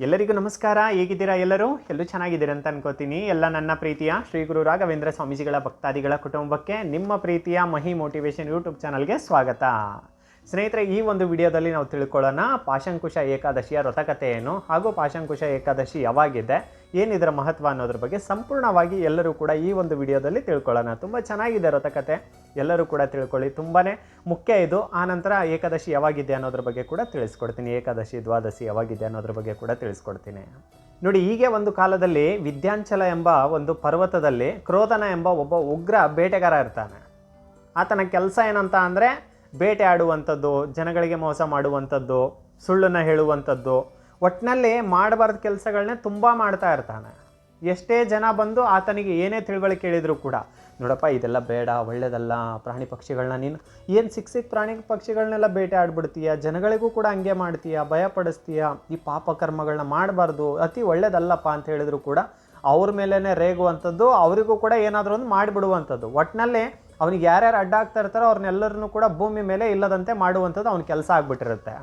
ಎಲ್ಲರಿಗೂ ನಮಸ್ಕಾರ. ಹೇಗಿದ್ದೀರಾ ಎಲ್ಲರೂ? ಎಲ್ಲರೂ ಚೆನ್ನಾಗಿದ್ದೀರಾ ಅಂತ ಅನ್ಕೋತೀನಿ. ಎಲ್ಲ ನನ್ನ ಪ್ರೀತಿಯ ಶ್ರೀ ಗುರು ರಾಘವೇಂದ್ರ ಸ್ವಾಮೀಜಿಗಳ ಭಕ್ತಾದಿಗಳ ಕುಟುಂಬಕ್ಕೆ ನಿಮ್ಮ ಪ್ರೀತಿಯ ಮಹಿ ಮೋಟಿವೇಶನ್ ಯೂಟ್ಯೂಬ್ ಚಾನಲ್ಗೆ ಸ್ವಾಗತ. ಸ್ನೇಹಿತರೆ, ಈ ಒಂದು ವಿಡಿಯೋದಲ್ಲಿ ನಾವು ತಿಳ್ಕೊಳ್ಳೋಣ ಪಾಶಂಕುಶ ಏಕಾದಶಿಯ ವ್ರತಕತೆ ಏನು ಹಾಗೂ ಪಾಶಂಕುಶ ಏಕಾದಶಿ ಯಾವಾಗಿದೆ, ಏನಿದರ ಮಹತ್ವ ಅನ್ನೋದ್ರ ಬಗ್ಗೆ ಸಂಪೂರ್ಣವಾಗಿ ಎಲ್ಲರೂ ಕೂಡ ಈ ಒಂದು ವಿಡಿಯೋದಲ್ಲಿ ತಿಳ್ಕೊಳ್ಳೋಣ. ತುಂಬ ಚೆನ್ನಾಗಿದೆ ವ್ರತಕಥೆ. ಎಲ್ಲರೂ ಕೂಡ ತಿಳ್ಕೊಳ್ಳಿ. ತುಂಬಾ ಮುಖ್ಯ ಇದು. ಆನಂತರ ಏಕಾದಶಿ ಯಾವಾಗಿದೆ ಅನ್ನೋದ್ರ ಬಗ್ಗೆ ಕೂಡ ತಿಳಿಸ್ಕೊಡ್ತೀನಿ. ಏಕಾದಶಿ, ದ್ವಾದಶಿ ಯಾವಾಗಿದೆ ಅನ್ನೋದ್ರ ಬಗ್ಗೆ ಕೂಡ ತಿಳಿಸ್ಕೊಡ್ತೀನಿ. ನೋಡಿ, ಹೀಗೆ ಒಂದು ಕಾಲದಲ್ಲಿ ವಿದ್ಯಾಂಚಲ ಎಂಬ ಒಂದು ಪರ್ವತದಲ್ಲಿ ಕ್ರೋಧನ ಎಂಬ ಒಬ್ಬ ಉಗ್ರ ಬೇಟೆಗಾರ ಇರ್ತಾನೆ. ಆತನ ಕೆಲಸ ಏನಂತ ಅಂದರೆ ಬೇಟೆ ಆಡುವಂಥದ್ದು, ಜನಗಳಿಗೆ ಮೋಸ ಮಾಡುವಂಥದ್ದು, ಸುಳ್ಳನ್ನು ಹೇಳುವಂಥದ್ದು. ಒಟ್ಟಿನಲ್ಲಿ ಮಾಡಬಾರ್ದ ಕೆಲಸಗಳನ್ನೇ ತುಂಬ ಮಾಡ್ತಾ ಇರ್ತಾನೆ. ಎಷ್ಟೇ ಜನ ಬಂದು ಆತನಿಗೆ ಏನೇ ತಿಳುವಳಿಕೆ ಹೇಳಿದರೂ ಕೂಡ, ನೋಡಪ್ಪ, ಇದೆಲ್ಲ ಬೇಡ, ಒಳ್ಳೇದಲ್ಲ, ಪ್ರಾಣಿ ಪಕ್ಷಿಗಳನ್ನ ನೀನು, ಏನು ಸಿಕ್ಕ ಸಿಕ್ಕ ಪ್ರಾಣಿ ಪಕ್ಷಿಗಳನ್ನೆಲ್ಲ ಬೇಟೆ ಆಡ್ಬಿಡ್ತೀಯ, ಜನಗಳಿಗೂ ಕೂಡ ಹಂಗೆ ಮಾಡ್ತೀಯ ಭಯ ಪಡಿಸ್ತೀಯ ಈ ಪಾಪ ಕರ್ಮಗಳನ್ನ ಮಾಡಬಾರ್ದು, ಅತಿ ಒಳ್ಳೇದಲ್ಲಪ್ಪ ಅಂತ ಹೇಳಿದ್ರು ಕೂಡ, ಅವ್ರ ಮೇಲೇ ರೇಗುವಂಥದ್ದು, ಅವರಿಗೂ ಕೂಡ ಏನಾದರೂ ಒಂದು ಮಾಡಿಬಿಡುವಂಥದ್ದು. ಒಟ್ಟಿನಲ್ಲಿ ಅವ್ನಿಗೆ ಯಾರ್ಯಾರು ಅಡ್ಡ ಆಗ್ತಾ ಇರ್ತಾರೋ ಅವ್ರನ್ನೆಲ್ಲರನ್ನೂ ಕೂಡ ಭೂಮಿ ಮೇಲೆ ಇಲ್ಲದಂತೆ ಮಾಡುವಂಥದ್ದು ಅವ್ನ ಕೆಲಸ ಆಗ್ಬಿಟ್ಟಿರುತ್ತೆ.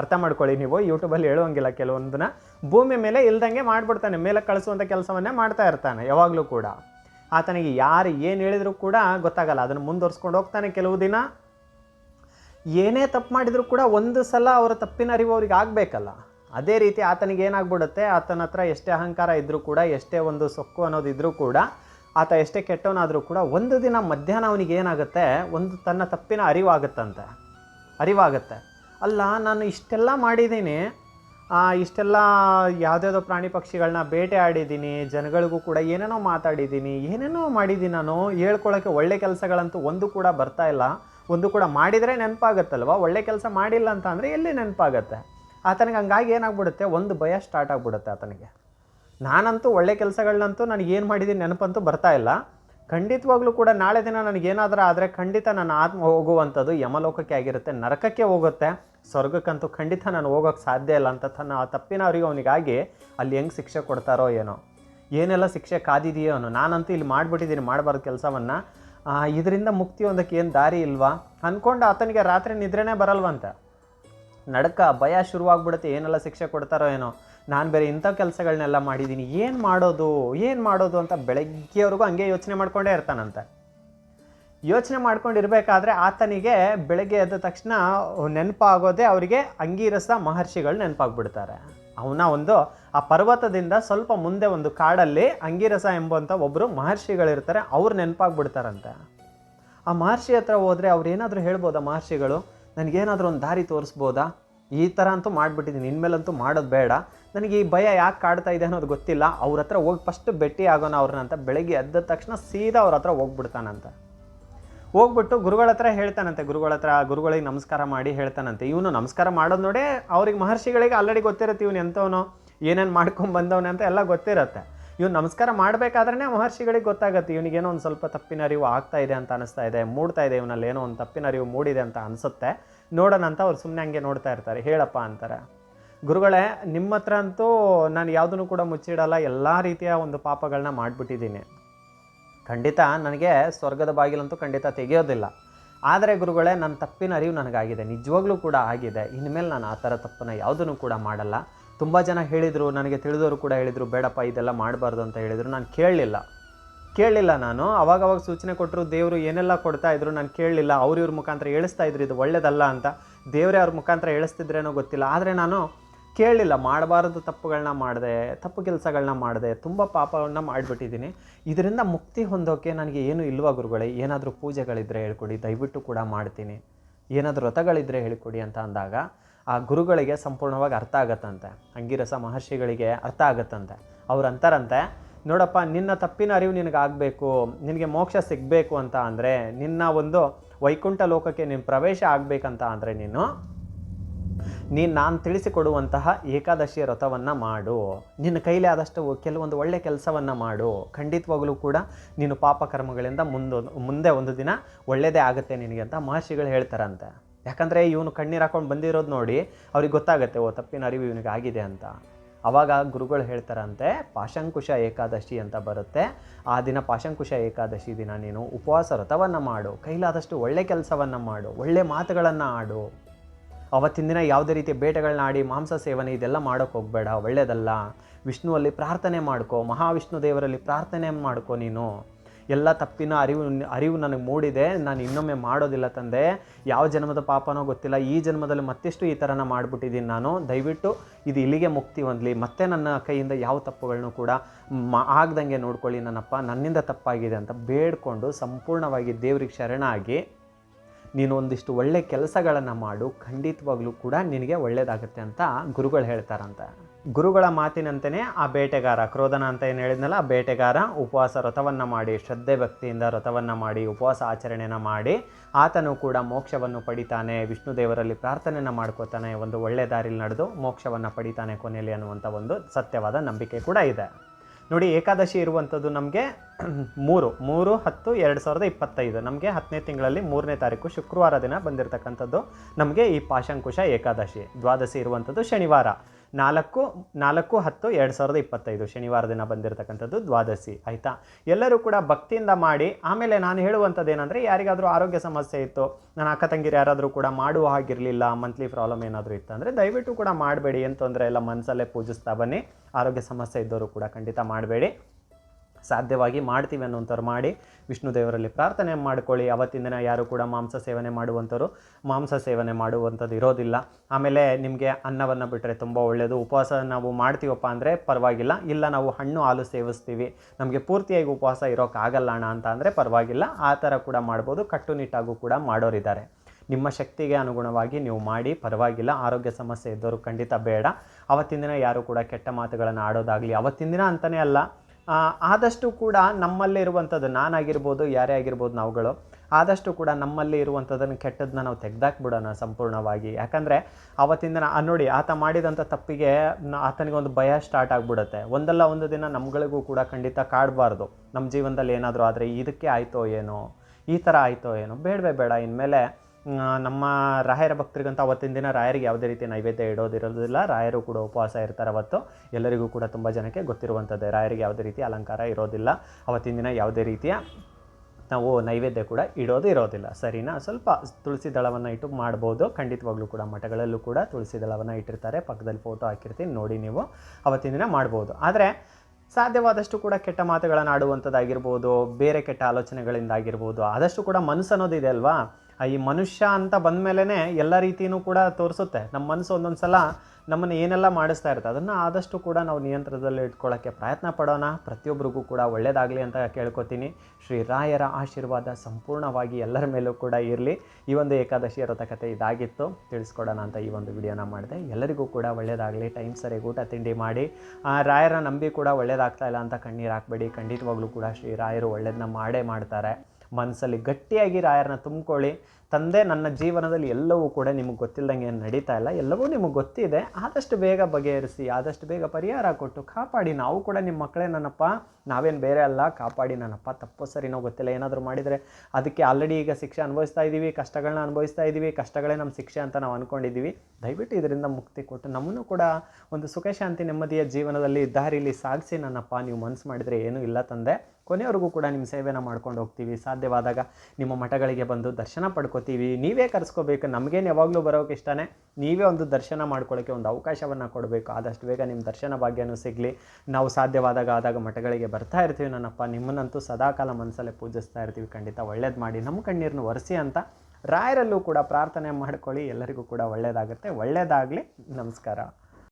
ಅರ್ಥ ಮಾಡ್ಕೊಳ್ಳಿ ನೀವು. ಯೂಟ್ಯೂಬಲ್ಲಿ ಹೇಳುವಂಗಿಲ್ಲ ಕೆಲವೊಂದನ್ನ. ಭೂಮಿ ಮೇಲೆ ಇಲ್ದಂಗೆ ಮಾಡಿಬಿಡ್ತಾನೆ. ಮೇಲೆ ಕಳಿಸುವಂಥ ಕೆಲಸವನ್ನೇ ಮಾಡ್ತಾ ಇರ್ತಾನೆ, ಯಾವಾಗಲೂ ಕೂಡ. ಆತನಿಗೆ ಯಾರು ಏನು ಹೇಳಿದರೂ ಕೂಡ ಗೊತ್ತಾಗಲ್ಲ. ಅದನ್ನು ಮುಂದುವರ್ಸ್ಕೊಂಡು ಹೋಗ್ತಾನೆ ಕೆಲವು ದಿನ. ಏನೇ ತಪ್ಪು ಮಾಡಿದರೂ ಕೂಡ ಒಂದು ಸಲ ಅವರ ತಪ್ಪಿನ ಅರಿವು ಅವ್ರಿಗೆ ಆಗಬೇಕಲ್ಲ. ಅದೇ ರೀತಿ ಆತನಿಗೆ ಏನಾಗ್ಬಿಡುತ್ತೆ? ಆತನ ಹತ್ರ ಎಷ್ಟೇ ಅಹಂಕಾರ ಇದ್ದರೂ ಕೂಡ, ಎಷ್ಟೇ ಒಂದು ಸೊಕ್ಕು ಅನ್ನೋದು ಇದ್ದರೂ ಕೂಡ, ಆತ ಎಷ್ಟೇ ಕೆಟ್ಟವನಾದರೂ ಕೂಡ ಒಂದು ದಿನ ಮಧ್ಯಾಹ್ನ ಅವನಿಗೆ ಏನಾಗುತ್ತೆ? ಒಂದು ತನ್ನ ತಪ್ಪಿನ ಅರಿವಾಗುತ್ತಂತೆ. ಅರಿವಾಗುತ್ತೆ. ಅಲ್ಲ, ನಾನು ಇಷ್ಟೆಲ್ಲ ಮಾಡಿದ್ದೀನಿ. ಇಷ್ಟೆಲ್ಲ ಯಾವುದ್ಯಾವುದೋ ಪ್ರಾಣಿ ಪಕ್ಷಿಗಳನ್ನ ಬೇಟೆ ಆಡಿದ್ದೀನಿ, ಜನಗಳಿಗೂ ಕೂಡ ಏನೇನೋ ಮಾತಾಡಿದ್ದೀನಿ, ಏನೇನೋ ಮಾಡಿದ್ದೀನಿ ನಾನು ಹೇಳ್ಕೊಳ್ಳೋಕ್ಕೆ ಒಳ್ಳೆ ಕೆಲಸಗಳಂತೂ ಒಂದು ಕೂಡ ಬರ್ತಾ ಇಲ್ಲ. ಒಂದು ಕೂಡ ಮಾಡಿದರೆ ನೆನಪಾಗತ್ತಲ್ವ? ಒಳ್ಳೆ ಕೆಲಸ ಮಾಡಿಲ್ಲ ಅಂತ ಅಂದರೆ ಎಲ್ಲಿ ನೆನಪಾಗತ್ತೆ? ಆತನಿಗೆ ಹಂಗಾಗಿ ಏನಾಗ್ಬಿಡುತ್ತೆ? ಒಂದು ಭಯ ಸ್ಟಾರ್ಟ್ ಆಗಿಬಿಡುತ್ತೆ ಆತನಿಗೆ. ನಾನಂತೂ ಒಳ್ಳೆ ಕೆಲಸಗಳನ್ನಂತೂ ನನಗೆ ಏನು ಮಾಡಿದ್ದೀನಿ ನೆನಪಂತೂ ಬರ್ತಾ ಇಲ್ಲ. ಖಂಡಿತವಾಗ್ಲೂ ಕೂಡ ನಾಳೆ ದಿನ ನನಗೇನಾದರೂ ಆದರೆ ಖಂಡಿತ ನನ್ನ ಆತ್ಮ ಹೋಗುವಂಥದ್ದು ಯಮಲೋಕಕ್ಕೆ ಆಗಿರುತ್ತೆ, ನರಕಕ್ಕೆ ಹೋಗುತ್ತೆ. ಸ್ವರ್ಗಕ್ಕಂತೂ ಖಂಡಿತ ನಾನು ಹೋಗೋಕ್ಕೆ ಸಾಧ್ಯ ಇಲ್ಲ ಅಂತ ತನ್ನ ಆ ತಪ್ಪಿನ ಅವರಿಗೆ ಅವನಿಗಾಗಿ ಅಲ್ಲಿ ಹೆಂಗೆ ಶಿಕ್ಷೆ ಕೊಡ್ತಾರೋ ಏನೋ. ಏನೆಲ್ಲ ಶಿಕ್ಷೆ ಕಾದಿದೆಯೋ ಅವನು ನಾನಂತೂ ಇಲ್ಲಿ ಮಾಡಿಬಿಟ್ಟಿದ್ದೀನಿ, ಮಾಡಬಾರ್ದು ಕೆಲಸವನ್ನು. ಇದರಿಂದ ಮುಕ್ತಿ ಹೊಂದಕ್ಕೆ ಏನು ದಾರಿ ಇಲ್ವಾ? ಅಂದ್ಕೊಂಡು ಆತನಿಗೆ ರಾತ್ರಿ ನಿದ್ರೆನೇ ಬರಲ್ವಂತೆ. ನಡಕ, ಭಯ ಶುರುವಾಗ್ಬಿಡುತ್ತೆ, ಏನೆಲ್ಲ ಶಿಕ್ಷೆ ಕೊಡ್ತಾರೋ ಏನೋ. ನಾನು ಬೇರೆ ಇಂಥ ಕೆಲಸಗಳನ್ನೆಲ್ಲ ಮಾಡಿದ್ದೀನಿ ಏನು ಮಾಡೋದು? ಏನು ಮಾಡೋದು ಅಂತ ಬೆಳಗ್ಗೆವರೆಗೂ ಹಂಗೆ ಯೋಚನೆ ಮಾಡ್ಕೊಂಡೇ ಇರ್ತಾನಂತೆ. ಯೋಚನೆ ಮಾಡ್ಕೊಂಡಿರ್ಬೇಕಾದ್ರೆ ಆತನಿಗೆ ಬೆಳಗ್ಗೆ ಎದ್ದ ತಕ್ಷಣ ನೆನಪಾಗೋದೇ ಅವರಿಗೆ ಅಂಗೀರಸ ಮಹರ್ಷಿಗಳು ನೆನಪಾಗ್ಬಿಡ್ತಾರೆ. ಅವನ ಒಂದು ಆ ಪರ್ವತದಿಂದ ಸ್ವಲ್ಪ ಮುಂದೆ ಒಂದು ಕಾಡಲ್ಲಿ ಅಂಗೀರಸ ಎಂಬಂಥ ಒಬ್ಬರು ಮಹರ್ಷಿಗಳಿರ್ತಾರೆ ಅವ್ರು ನೆನಪಾಗ್ಬಿಡ್ತಾರಂತೆ. ಆ ಮಹರ್ಷಿ ಹತ್ರ ಹೋದರೆ ಅವ್ರು ಏನಾದರೂ ಹೇಳ್ಬೋದಾ ಮಹರ್ಷಿಗಳು? ನನಗೇನಾದರೂ ಒಂದು ದಾರಿ ತೋರಿಸ್ಬೋದಾ? ಈ ಥರ ಅಂತೂ ಮಾಡಿಬಿಟ್ಟಿದ್ದೀನಿ ಇನ್ಮೇಲಂತೂ ಮಾಡೋದು ಬೇಡ. ನನಗೆ ಈ ಭಯ ಯಾಕೆ ಕಾಡ್ತಾ ಇದೆ ಅನ್ನೋದು ಗೊತ್ತಿಲ್ಲ. ಅವ್ರ ಹತ್ರ ಹೋಗಿ ಫಸ್ಟ್ ಭೇಟಿ ಆಗೋಣ ಅವ್ರನ್ನ ಅಂತ ಬೆಳಗ್ಗೆ ಎದ್ದ ತಕ್ಷಣ ಸೀದಾ ಅವ್ರ ಹತ್ರ ಹೋಗ್ಬಿಡ್ತಾನಂತ. ಹೋಗ್ಬಿಟ್ಟು ಗುರುಗಳ ಹತ್ರ ಹೇಳ್ತಾನಂತೆ, ಗುರುಗಳ ಹತ್ರ ಗುರುಗಳಿಗೆ ನಮಸ್ಕಾರ ಮಾಡಿ ಹೇಳ್ತಾನಂತೆ. ಇವನು ನಮಸ್ಕಾರ ಮಾಡೋದು ನೋಡಿ ಅವ್ರಿಗೆ ಮಹರ್ಷಿಗಳಿಗೆ ಆಲ್ರೆಡಿ ಗೊತ್ತಿರುತ್ತೆ ಇವನು ಎಂಥವನು ಏನೇನು ಮಾಡ್ಕೊಂಡು ಬಂದವನು ಅಂತ ಎಲ್ಲ ಗೊತ್ತಿರುತ್ತೆ. ಇವ್ನು ನಮಸ್ಕಾರ ಮಾಡಬೇಕಾದ್ರೆ ಮಹರ್ಷಿಗಳಿಗೆ ಗೊತ್ತಾಗುತ್ತೆ ಇವನಿಗೇನೋ ಒಂದು ಸ್ವಲ್ಪ ತಪ್ಪಿನ ಅರಿವು ಆಗ್ತಾ ಇದೆ ಅಂತ ಅನಿಸ್ತಾ ಇದೆ, ಮೂಡ್ತಾ ಇದೆ, ಇವನಲ್ಲಿ ಏನೋ ಒಂದು ತಪ್ಪಿನ ಅರಿವು ಮೂಡಿದೆ ಅಂತ ಅನಿಸುತ್ತೆ. ನೋಡೋಣ ಅಂತ ಅವ್ರು ಸುಮ್ಮನೆ ಹಂಗೆ ನೋಡ್ತಾ ಇರ್ತಾರೆ, ಹೇಳಪ್ಪ ಅಂತಾರೆ. ಗುರುಗಳೇ ನಿಮ್ಮ ಹತ್ರ ಅಂತೂ ನಾನು ಯಾವುದನ್ನು ಕೂಡ ಮುಚ್ಚಿಡಲ್ಲ, ಎಲ್ಲ ರೀತಿಯ ಒಂದು ಪಾಪಗಳನ್ನ ಮಾಡಿಬಿಟ್ಟಿದ್ದೀನಿ. ಖಂಡಿತ ನನಗೆ ಸ್ವರ್ಗದ ಬಾಗಿಲಂತೂ ಖಂಡಿತ ತೆಗೆಯೋದಿಲ್ಲ. ಆದರೆ ಗುರುಗಳೇ, ನನ್ನ ತಪ್ಪಿನ ಅರಿವು ನನಗಾಗಿದೆ. ನಿಜವಾಗ್ಲೂ ಕೂಡ ಆಗಿದೆ. ಇನ್ಮೇಲೆ ನಾನು ಆ ಥರ ತಪ್ಪನ್ನು ಯಾವುದನ್ನು ಕೂಡ ಮಾಡಲ್ಲ. ತುಂಬ ಜನ ಹೇಳಿದರು, ನನಗೆ ತಿಳಿದವರು ಕೂಡ ಹೇಳಿದರು, ಬೇಡಪ್ಪ, ಇದೆಲ್ಲ ಮಾಡಬಾರ್ದು ಅಂತ ಹೇಳಿದರು. ನಾನು ಕೇಳಲಿಲ್ಲ. ಕೇಳಲಿಲ್ಲ ನಾನು. ಅವಾಗವಾಗ ಅವಾಗ ಸೂಚನೆ ಕೊಟ್ಟರು, ದೇವರು ಏನೆಲ್ಲ ಕೊಡ್ತಾ ಇದ್ರು ನಾನು ಕೇಳಲಿಲ್ಲ. ಅವ್ರ ಇವ್ರ ಮುಖಾಂತರ ಹೇಳಿಸ್ತಾ ಇದ್ರು, ಇದು ಒಳ್ಳೇದಲ್ಲ ಅಂತ. ದೇವರೇ ಅವ್ರ ಮುಖಾಂತರ ಹೇಳಿಸ್ತಿದ್ರೇನೋ ಗೊತ್ತಿಲ್ಲ. ಆದರೆ ನಾನು ಕೇಳಲಿಲ್ಲ ಮಾಡಬಾರದು ತಪ್ಪುಗಳನ್ನ ಮಾಡಿದೆ, ತಪ್ಪು ಕೆಲಸಗಳನ್ನ ಮಾಡಿದೆ, ತುಂಬ ಪಾಪವನ್ನು ಮಾಡಿಬಿಟ್ಟಿದ್ದೀನಿ. ಇದರಿಂದ ಮುಕ್ತಿ ಹೊಂದೋಕೆ ನನಗೆ ಏನು ಇಲ್ವಾ ಗುರುಗಳೇ? ಏನಾದರೂ ಪೂಜೆಗಳಿದ್ದರೆ ಹೇಳ್ಕೊಡಿ, ದಯವಿಟ್ಟು ಕೂಡ ಮಾಡ್ತೀನಿ. ಏನಾದರೂ ವ್ರತಗಳಿದ್ದರೆ ಹೇಳಿಕೊಡಿ ಅಂತ ಅಂದಾಗ, ಆ ಗುರುಗಳಿಗೆ ಸಂಪೂರ್ಣವಾಗಿ ಅರ್ಥ ಆಗತ್ತಂತೆ. ಅಂಗಿರಸ ಮಹರ್ಷಿಗಳಿಗೆ ಅರ್ಥ ಆಗತ್ತಂತೆ. ಅವ್ರು ಅಂತಾರಂತೆ, ನೋಡಪ್ಪ, ನಿನ್ನ ತಪ್ಪಿನ ಅರಿವು ನಿನಗಾಗಬೇಕು, ನಿನಗೆ ಮೋಕ್ಷ ಸಿಗಬೇಕು ಅಂತ ಅಂದರೆ, ನಿನ್ನ ಒಂದು ವೈಕುಂಠ ಲೋಕಕ್ಕೆ ನೀನು ಪ್ರವೇಶ ಆಗಬೇಕಂತ ಅಂದರೆ ನೀನು ನೀನು ನಾನು ತಿಳಿಸಿಕೊಡುವಂತಹ ಏಕಾದಶಿಯ ವ್ರತವನ್ನು ಮಾಡು. ನಿನ್ನ ಕೈಲಿ ಆದಷ್ಟು ಕೆಲವೊಂದು ಒಳ್ಳೆ ಕೆಲಸವನ್ನು ಮಾಡು. ಖಂಡಿತವಾಗಲೂ ಕೂಡ ನೀನು ಪಾಪಕರ್ಮಗಳಿಂದ ಮುಂದೊಂದು ಮುಂದೆ ಒಂದು ದಿನ ಒಳ್ಳೆಯದೇ ಆಗುತ್ತೆ ನಿನಗೆ ಅಂತ ಮಹರ್ಷಿಗಳು ಹೇಳ್ತಾರಂತೆ. ಯಾಕಂದರೆ ಇವನು ಕಣ್ಣೀರು ಹಾಕೊಂಡು ಬಂದಿರೋದು ನೋಡಿ ಅವ್ರಿಗೆ ಗೊತ್ತಾಗುತ್ತೆ, ಓ, ತಪ್ಪಿನ ಅರಿವು ಇವನಿಗೆ ಆಗಿದೆ ಅಂತ. ಅವಾಗ ಗುರುಗಳು ಹೇಳ್ತಾರಂತೆ, ಪಾಶಂಕುಶ ಏಕಾದಶಿ ಅಂತ ಬರುತ್ತೆ. ಆ ದಿನ ಪಾಶಂಕುಶ ಏಕಾದಶಿ ದಿನ ನೀನು ಉಪವಾಸ ವ್ರತವನ್ನು ಮಾಡು. ಕೈಲಾದಷ್ಟು ಒಳ್ಳೆ ಕೆಲಸವನ್ನು ಮಾಡು. ಒಳ್ಳೆ ಮಾತುಗಳನ್ನು ಆಡು. ಅವತ್ತಿನ ದಿನ ಯಾವುದೇ ರೀತಿಯ ಬೇಟೆಗಳನ್ನ ಆಡಿ ಮಾಂಸ ಸೇವನೆ ಇದೆಲ್ಲ ಮಾಡೋಕೆ ಹೋಗಬೇಡ ಒಳ್ಳೆಯದಲ್ಲ ವಿಷ್ಣುವಲ್ಲಿ ಪ್ರಾರ್ಥನೆ ಮಾಡ್ಕೊ, ಮಹಾವಿಷ್ಣು ದೇವರಲ್ಲಿ ಪ್ರಾರ್ಥನೆ ಮಾಡ್ಕೊ ನೀನು. ಎಲ್ಲ ತಪ್ಪಿನ ಅರಿವು ಅರಿವು ನನಗೆ ಮೂಡಿದೆ, ನಾನು ಇನ್ನೊಮ್ಮೆ ಮಾಡೋದಿಲ್ಲ ತಂದೆ. ಯಾವ ಜನ್ಮದ ಪಾಪನೋ ಗೊತ್ತಿಲ್ಲ, ಈ ಜನ್ಮದಲ್ಲಿ ಮತ್ತೆಷ್ಟು ಈ ಥರನ ಮಾಡಿಬಿಟ್ಟಿದ್ದೀನಿ ನಾನು. ದಯವಿಟ್ಟು ಇದು ಇಲ್ಲಿಗೆ ಮುಕ್ತಿ ಹೊಂದಲಿ. ಮತ್ತೆ ನನ್ನ ಕೈಯಿಂದ ಯಾವ ತಪ್ಪುಗಳನ್ನು ಕೂಡ ಮಾ, ಆಗ್ದಂಗೆ ನೋಡ್ಕೊಳ್ಳಿ ನನ್ನಪ್ಪ. ನನ್ನಿಂದ ತಪ್ಪಾಗಿದೆ ಅಂತ ಬೇಡ್ಕೊಂಡು ಸಂಪೂರ್ಣವಾಗಿ ದೇವ್ರಿಗೆ ಶರಣಾಗಿ ನೀನು ಒಂದಿಷ್ಟು ಒಳ್ಳೆ ಕೆಲಸಗಳನ್ನು ಮಾಡು, ಖಂಡಿತವಾಗ್ಲೂ ಕೂಡ ನಿನಗೆ ಒಳ್ಳೆಯದಾಗುತ್ತೆ ಅಂತ ಗುರುಗಳು ಹೇಳ್ತಾರಂತೆ. ಗುರುಗಳ ಮಾತಿನಂತೆಯೇ ಆ ಬೇಟೆಗಾರ, ಕ್ರೋಧನ ಅಂತ ಏನು ಹೇಳಿದ್ನಲ್ಲ, ಆ ಬೇಟೆಗಾರ ಉಪವಾಸ ವ್ರತವನ್ನು ಮಾಡಿ, ಶ್ರದ್ಧೆ ಭಕ್ತಿಯಿಂದ ವ್ರತವನ್ನು ಮಾಡಿ, ಉಪವಾಸ ಆಚರಣೆಯನ್ನು ಮಾಡಿ, ಆತನು ಕೂಡ ಮೋಕ್ಷವನ್ನು ಪಡಿತಾನೆ, ವಿಷ್ಣು ದೇವರಲ್ಲಿ ಪ್ರಾರ್ಥನೆಯನ್ನು ಮಾಡ್ಕೋತಾನೆ, ಒಂದು ಒಳ್ಳೆ ದಾರಿಲಿ ನಡೆದು ಮೋಕ್ಷವನ್ನು ಪಡಿತಾನೆ ಕೊನೆಯಲ್ಲಿ ಅನ್ನುವಂಥ ಒಂದು ಸತ್ಯವಾದ ನಂಬಿಕೆ ಕೂಡ ಇದೆ. ನೋಡಿ, ಏಕಾದಶಿ ಇರುವಂಥದ್ದು ನಮಗೆ ಮೂರು ಮೂರು, ಹತ್ತು, ಎರಡು ಸಾವಿರದ ಇಪ್ಪತ್ತೈದು. ನಮಗೆ ಹತ್ತನೇ ತಿಂಗಳಲ್ಲಿ ಮೂರನೇ ತಾರೀಕು ಶುಕ್ರವಾರ ದಿನ ಬಂದಿರತಕ್ಕಂಥದ್ದು. ನಮಗೆ ಈ ಪಾಶಂಕುಶ ಏಕಾದಶಿ, ದ್ವಾದಶಿ ಇರುವಂಥದ್ದು ಶನಿವಾರ. ನಾಲ್ಕು ನಾಲ್ಕು, ಹತ್ತು, ಎರಡು ಸಾವಿರದ ಇಪ್ಪತ್ತೈದು ಶನಿವಾರ ದಿನ ಬಂದಿರತಕ್ಕಂಥದ್ದು ದ್ವಾದಶಿ. ಆಯಿತಾ? ಎಲ್ಲರೂ ಕೂಡ ಭಕ್ತಿಯಿಂದ ಮಾಡಿ, ಆಮೇಲೆ ನಾನು ಹೇಳುವಂಥದ್ದು ಏನಂದರೆ ಯಾರಿಗಾದರೂ ಆರೋಗ್ಯ ಸಮಸ್ಯೆ ಇತ್ತು, ನನ್ನ ಅಕ್ಕ ತಂಗಿರು ಯಾರಾದರೂ ಕೂಡ ಮಾಡುವ ಹಾಗಿರಲಿಲ್ಲ ಮಂತ್ಲಿ ಪ್ರಾಬ್ಲಮ್ ಏನಾದರೂ ಇತ್ತು ಅಂದರೆ ದಯವಿಟ್ಟು ಕೂಡ ಮಾಡಬೇಡಿ ಅಂತಂದರೆ ಎಲ್ಲ ಮನಸ್ಸಲ್ಲೇ ಪೂಜಿಸ್ತಾ ಬನ್ನಿ. ಆರೋಗ್ಯ ಸಮಸ್ಯೆ ಇದ್ದವರು ಕೂಡ ಖಂಡಿತ ಮಾಡಬೇಡಿ. ಸಾಧ್ಯವಾಗಿ ಮಾಡ್ತೀವಿ ಅನ್ನೋಂಥವ್ರು ಮಾಡಿ ವಿಷ್ಣು ದೇವರಲ್ಲಿ ಪ್ರಾರ್ಥನೆ ಮಾಡ್ಕೊಳ್ಳಿ. ಅವತ್ತಿನ ದಿನ ಯಾರು ಕೂಡ ಮಾಂಸ ಸೇವನೆ ಮಾಡುವಂಥವ್ರು ಮಾಂಸ ಸೇವನೆ ಮಾಡುವಂಥದ್ದು ಇರೋದಿಲ್ಲ. ಆಮೇಲೆ ನಿಮಗೆ ಅನ್ನವನ್ನು ಬಿಟ್ಟರೆ ತುಂಬ ಒಳ್ಳೆಯದು ಉಪವಾಸ ನಾವು ಮಾಡ್ತೀವಪ್ಪ ಅಂದರೆ ಪರವಾಗಿಲ್ಲ. ಇಲ್ಲ, ನಾವು ಹಣ್ಣು ಹಾಲು ಸೇವಿಸ್ತೀವಿ. ನಮಗೆ ಪೂರ್ತಿಯಾಗಿ ಉಪವಾಸ ಇರೋಕ್ಕಾಗಲ್ಲ ಅಣ್ಣ ಅಂತ ಅಂದರೆ ಪರವಾಗಿಲ್ಲ. ಆ ಥರ ಕೂಡ ಮಾಡ್ಬೋದು. ಕಟ್ಟುನಿಟ್ಟಾಗೂ ಕೂಡ ಮಾಡೋರಿದ್ದಾರೆ. ನಿಮ್ಮ ಶಕ್ತಿಗೆ ಅನುಗುಣವಾಗಿ ನೀವು ಮಾಡಿ, ಪರವಾಗಿಲ್ಲ. ಆರೋಗ್ಯ ಸಮಸ್ಯೆ ಇದ್ದವರು ಖಂಡಿತ ಬೇಡ. ಅವತ್ತಿನ ದಿನ ಯಾರು ಕೂಡ ಕೆಟ್ಟ ಮಾತುಗಳನ್ನು ಆಡೋದಾಗಲಿ, ಅವತ್ತಿನ ದಿನ ಅಂತಲೇ ಅಲ್ಲ ಆದಷ್ಟು ಕೂಡ ನಮ್ಮಲ್ಲಿ ಇರುವಂಥದ್ದು ನಾನಾಗಿರ್ಬೋದು, ಯಾರೇ ಆಗಿರ್ಬೋದು ನಾವುಗಳು, ಆದಷ್ಟು ಕೂಡ ನಮ್ಮಲ್ಲಿ ಇರುವಂಥದ್ದನ್ನು ಕೆಟ್ಟದ್ದನ್ನ ನಾವು ತೆಗ್ದಾಕ್ಬಿಡೋಣ ಸಂಪೂರ್ಣವಾಗಿ. ಯಾಕಂದರೆ ಆವತ್ತಿಂದ ನೋಡಿ, ಆತ ಮಾಡಿದಂಥ ತಪ್ಪಿಗೆ ಆತನಿಗೆ ಒಂದು ಭಯ ಸ್ಟಾರ್ಟ್ ಆಗಿಬಿಡುತ್ತೆ. ಒಂದಲ್ಲ ಒಂದು ದಿನ ನಮ್ಗಳಿಗೂ ಕೂಡ ಖಂಡಿತ ಕಾಡಬಾರ್ದು. ನಮ್ಮ ಜೀವನದಲ್ಲಿ ಏನಾದರೂ ಆದರೆ ಇದಕ್ಕೆ ಆಯಿತೋ ಏನೋ, ಈ ಥರ ಆಯಿತೋ ಏನೋ, ಬೇಡವೇ ಬೇಡ. ಇನ್ಮೇಲೆ ನಮ್ಮ ರಾಯರ ಭಕ್ತರಿಗಂತ ಅವತ್ತಿನ ದಿನ ರಾಯರಿಗೆ ಯಾವುದೇ ರೀತಿ ನೈವೇದ್ಯ ಇಡೋದಿರೋದಿಲ್ಲ. ರಾಯರು ಕೂಡ ಉಪವಾಸ ಇರ್ತಾರೆ ಅವತ್ತು. ಎಲ್ಲರಿಗೂ ಕೂಡ ತುಂಬ ಜನಕ್ಕೆ ಗೊತ್ತಿರುವಂಥದ್ದೇ ರಾಯರಿಗೆ ಯಾವುದೇ ರೀತಿ ಅಲಂಕಾರ ಇರೋದಿಲ್ಲ. ಅವತ್ತಿನ ದಿನ ಯಾವುದೇ ರೀತಿಯ ನಾವು ನೈವೇದ್ಯ ಕೂಡ ಇಡೋದು ಇರೋದಿಲ್ಲ. ಸರಿನಾ? ಸ್ವಲ್ಪ ತುಳಸಿ ದಳವನ್ನು ಇಟ್ಟು ಮಾಡ್ಬೋದು. ಖಂಡಿತವಾಗ್ಲೂ ಕೂಡ ಮಠಗಳಲ್ಲೂ ಕೂಡ ತುಳಸಿ ದಳವನ್ನು ಇಟ್ಟಿರ್ತಾರೆ. ಪಕ್ಕದಲ್ಲಿ ಫೋಟೋ ಹಾಕಿರ್ತೀನಿ. ನೋಡಿ ನೀವು. ಅವತ್ತಿನ ದಿನ ಮಾಡ್ಬೋದು. ಆದರೆ ಸಾಧ್ಯವಾದಷ್ಟು ಕೂಡ ಕೆಟ್ಟ ಮಾತುಗಳನ್ನು ಆಡುವಂಥದ್ದಾಗಿರ್ಬೋದು ಬೇರೆ ಕೆಟ್ಟ ಆಲೋಚನೆಗಳಿಂದ ಆಗಿರ್ಬೋದು ಆದಷ್ಟು ಕೂಡ ಮನಸ್ಸು ಅನ್ನೋದಿದೆ ಅಲ್ವಾ? ಈ ಮನುಷ್ಯ ಅಂತ ಬಂದಮೇಲೆ ಎಲ್ಲ ರೀತಿಯೂ ಕೂಡ ತೋರಿಸುತ್ತೆ. ನಮ್ಮ ಮನಸ್ಸು ಒಂದೊಂದು ಸಲ ನಮ್ಮನ್ನು ಏನೆಲ್ಲ ಮಾಡಿಸ್ತಾ ಇರುತ್ತೆ, ಅದನ್ನು ಆದಷ್ಟು ಕೂಡ ನಾವು ನಿಯಂತ್ರಣದಲ್ಲಿ ಇಟ್ಕೊಳ್ಳೋಕ್ಕೆ ಪ್ರಯತ್ನ ಪಡೋಣ. ಪ್ರತಿಯೊಬ್ಬರಿಗೂ ಕೂಡ ಒಳ್ಳೆಯದಾಗಲಿ ಅಂತ ಕೇಳ್ಕೊತೀನಿ. ಶ್ರೀ ರಾಯರ ಆಶೀರ್ವಾದ ಸಂಪೂರ್ಣವಾಗಿ ಎಲ್ಲರ ಮೇಲೂ ಕೂಡ ಇರಲಿ. ಈ ಒಂದು ಏಕಾದಶಿ ವ್ರತಕತೆ ಇದಾಗಿತ್ತು. ತಿಳಿಸ್ಕೊಡೋಣ ಅಂತ ಈ ಒಂದು ವಿಡಿಯೋನ ಮಾಡಿದೆ. ಎಲ್ಲರಿಗೂ ಕೂಡ ಒಳ್ಳೆಯದಾಗಲಿ ಟೈಮ್ ಸರಿಯಾಗಿ ಊಟ ತಿಂಡಿ ಮಾಡಿ. ರಾಯರ ನಂಬಿ ಕೂಡ ಒಳ್ಳೇದಾಗ್ತಾ ಇಲ್ಲ ಅಂತ ಕಣ್ಣೀರು ಹಾಕಬೇಡಿ. ಖಂಡಿತವಾಗ್ಲೂ ಕೂಡ ಶ್ರೀ ರಾಯರು ಒಳ್ಳೇದನ್ನ ಮಾಡೇ ಮಾಡ್ತಾರೆ. ಮನಸ್ಸಲ್ಲಿ ಗಟ್ಟಿಯಾಗಿ ರಾಯರನ್ನ ತುಂಬಿಕೊಳ್ಳಿ. ತಂದೆ, ನನ್ನ ಜೀವನದಲ್ಲಿ ಎಲ್ಲವೂ ಕೂಡ ನಿಮಗೆ ಗೊತ್ತಿಲ್ಲದಂಗೆ ಏನು ನಡೀತಾ ಇಲ್ಲ. ಎಲ್ಲವೂ ನಿಮಗೆ ಗೊತ್ತಿದೆ. ಆದಷ್ಟು ಬೇಗ ಬಗೆಹರಿಸಿ, ಆದಷ್ಟು ಬೇಗ ಪರಿಹಾರ ಕೊಟ್ಟು ಕಾಪಾಡಿ. ನಾವು ಕೂಡ ನಿಮ್ಮ ಮಕ್ಕಳೇ ನನ್ನಪ್ಪ. ನಾವೇನು ಬೇರೆ ಅಲ್ಲ. ಕಾಪಾಡಿ ನನ್ನಪ್ಪ. ತಪ್ಪು, ಸರಿನೋ ಗೊತ್ತಿಲ್ಲ. ಏನಾದರೂ ಮಾಡಿದರೆ ಅದಕ್ಕೆ ಆಲ್ರೆಡಿ ಈಗ ಶಿಕ್ಷೆ ಅನುಭವಿಸ್ತಾ ಇದ್ದೀವಿ ಕಷ್ಟಗಳನ್ನ ಅನುಭವಿಸ್ತಾ ಇದ್ದೀವಿ ಕಷ್ಟಗಳೇ ನಮ್ಮ ಶಿಕ್ಷೆ ಅಂತ ನಾವು ಅಂದ್ಕೊಂಡಿದ್ದೀವಿ ದಯವಿಟ್ಟು ಇದರಿಂದ ಮುಕ್ತಿ ಕೊಟ್ಟು ನಮ್ಮನ್ನು ಕೂಡ ಒಂದು ಸುಖ, ಶಾಂತಿ, ನೆಮ್ಮದಿಯ ಜೀವನದಲ್ಲಿ ದಾರಿಲಿ ಸಾಗಿಸಿ ನನ್ನಪ್ಪ. ನೀವು ಮನಸ್ಸು ಮಾಡಿದರೆ ಏನೂ ಇಲ್ಲ ತಂದೆ. ಕೊನೆಯವರೆಗೂ ಕೂಡ ನಿಮ್ಮ ಸೇವೆನ ಮಾಡ್ಕೊಂಡು ಹೋಗ್ತೀವಿ. ಸಾಧ್ಯವಾದಾಗ ನಿಮ್ಮ ಮಠಗಳಿಗೆ ಬಂದು ದರ್ಶನ ಪಡ್ಕೋತೀವಿ. ನೀವೇ ಕರೆಸ್ಕೋಬೇಕು. ನಮಗೇನು ಯಾವಾಗಲೂ ಬರೋಕೆ ಇಷ್ಟನೇ. ನೀವೇ ಒಂದು ದರ್ಶನ ಮಾಡ್ಕೊಳ್ಳೋಕ್ಕೆ ಒಂದು ಅವಕಾಶವನ್ನು ಕೊಡಬೇಕು. ಆದಷ್ಟು ಬೇಗ ನಿಮ್ಮ ದರ್ಶನ ಭಾಗ್ಯನೂ ಸಿಗಲಿ. ನಾವು ಸಾಧ್ಯವಾದಾಗ ಆದಾಗ ಮಠಗಳಿಗೆ ಬರ್ತಾ ಇರ್ತೀವಿ ನನ್ನಪ್ಪ. ನಿಮ್ಮನ್ನಂತೂ ಸದಾಕಾಲ ಮನಸ್ಸಲ್ಲೇ ಪೂಜಿಸ್ತಾ ಇರ್ತೀವಿ. ಖಂಡಿತ ಒಳ್ಳೇದು ಮಾಡಿ. ನಮ್ಮ ಕಣ್ಣೀರನ್ನು ಒರೆಸಿ ಅಂತ ರಾಯರಲ್ಲೂ ಕೂಡ ಪ್ರಾರ್ಥನೆ ಮಾಡ್ಕೊಳ್ಳಿ. ಎಲ್ಲರಿಗೂ ಕೂಡ ಒಳ್ಳೆಯದಾಗುತ್ತೆ ಒಳ್ಳೆಯದಾಗಲಿ ನಮಸ್ಕಾರ.